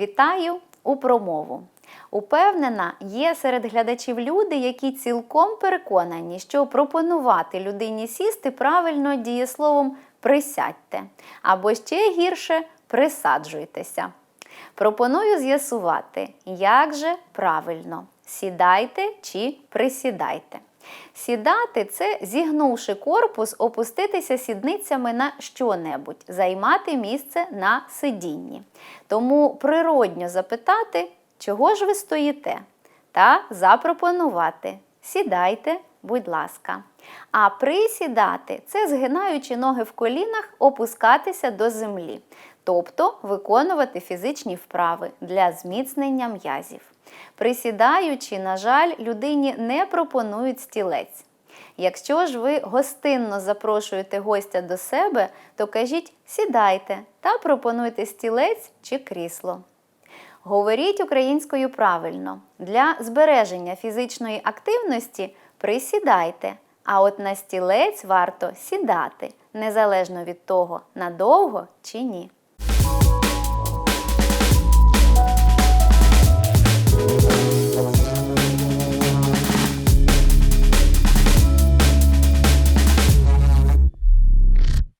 Вітаю у промову. Упевнена, є серед глядачів люди, які цілком переконані, що пропонувати людині сісти правильно дієсловом присядьте або ще гірше присаджуйтеся. Пропоную з'ясувати, як же правильно сідайте чи присідайте. Сідати це, зігнувши корпус, опуститися сідницями на що-небудь, займати місце на сидінні. Тому природньо запитати, чого ж ви стоїте, та запропонувати сідайте, будь ласка. А присідати це, згинаючи ноги в колінах, опускатися до землі, тобто виконувати фізичні вправи для зміцнення м'язів. Присідаючи, на жаль, людині не пропонують стілець. Якщо ж ви гостинно запрошуєте гостя до себе, то кажіть сідайте та пропонуйте стілець чи крісло. Говоріть українською правильно. Для збереження фізичної активності присідайте, а от на стілець варто сідати, незалежно від того, надовго чи ні.